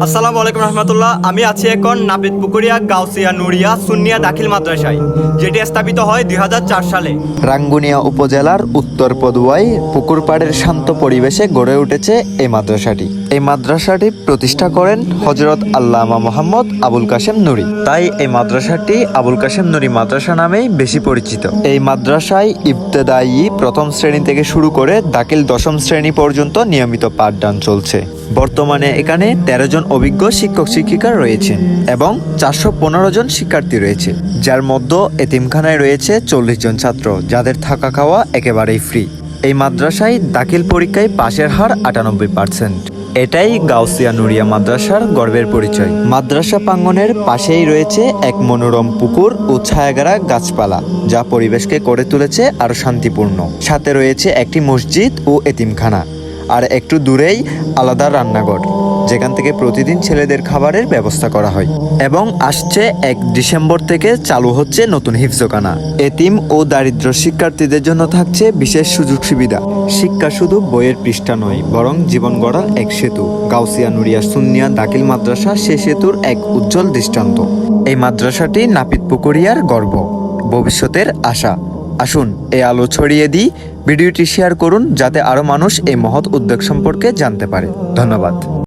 আসসালামু আলাইকুম রহমতুল্লাহ। আমি আছি এখন নাপিত পুকুরিয়া গাউসিয়া নুরিয়া সুন্নিয়া দাখিল মাদ্রাসায়, যেটি স্থাপিত হয় দুই হাজার চার সালে। রাঙ্গুনিয়া উপজেলার উত্তর পদুয়ায় পুকুরপাড়ের শান্ত পরিবেশে গড়ে উঠেছে এই মাদ্রাসাটি। এই মাদ্রাসাটি প্রতিষ্ঠা করেন হজরত আল্লামা মোহাম্মদ আবুল কাশেম নুরি। তাই এই মাদ্রাসাটি আবুল কাশেম নুরি মাদ্রাসা নামেই বেশি পরিচিত। এই মাদ্রাসায় ইবতেদায়ী প্রথম শ্রেণি থেকে শুরু করে দাখিল দশম শ্রেণি পর্যন্ত নিয়মিত পাঠদান চলছে। বর্তমানে এখানে তেরো জন অভিজ্ঞ শিক্ষক শিক্ষিকা রয়েছেন এবং চারশো পনেরো জন শিক্ষার্থী রয়েছে, যার মধ্যে এতিমখানায় রয়েছে চল্লিশ জন ছাত্র, যাদের থাকা খাওয়া একেবারেই ফ্রি এই মাদ্রাসায় দাখিল পরীক্ষায় পাশের হার আটানব্বই পার্সেন্ট এটাই গাউসিয়া নুরিয়া মাদ্রাসার গর্বের পরিচয়। মাদ্রাসা প্রাঙ্গনের পাশেই রয়েছে এক মনোরম পুকুর ও ছায়াগারা গাছপালা, যা পরিবেশকে করে তুলেছে আরও শান্তিপূর্ণ। সাথে রয়েছে একটি মসজিদ ও এতিমখানা। আর একটু দূরেই আলাদা রান্নাঘর, যেখান থেকে প্রতিদিন ছেলেদের খাবারের ব্যবস্থা করা হয়। এবং আসছে এক ডিসেম্বর থেকে চালু হচ্ছে নতুন হিফজখানা। এতিম ও দারিদ্র শিক্ষার্থীদের জন্য থাকছে বিশেষ সুযোগ সুবিধা। শিক্ষা শুধু বইয়ের পৃষ্ঠা নয়, বরং জীবন গড়ার এক সেতু। গাউসিয়া, নুরিয়া সুনিয়া দাখিল মাদ্রাসা সে সেতুর এক উজ্জ্বল দৃষ্টান্ত। এই মাদ্রাসাটি নাপিত পুকুরিয়ার গর্ব, ভবিষ্যতের আশা। আসুন এই আলো ছড়িয়ে দিই ভিডিওটি শেয়ার করুন যাতে আরও মানুষ এই মহৎ উদ্যোগ সম্পর্কে জানতে পারে। ধন্যবাদ।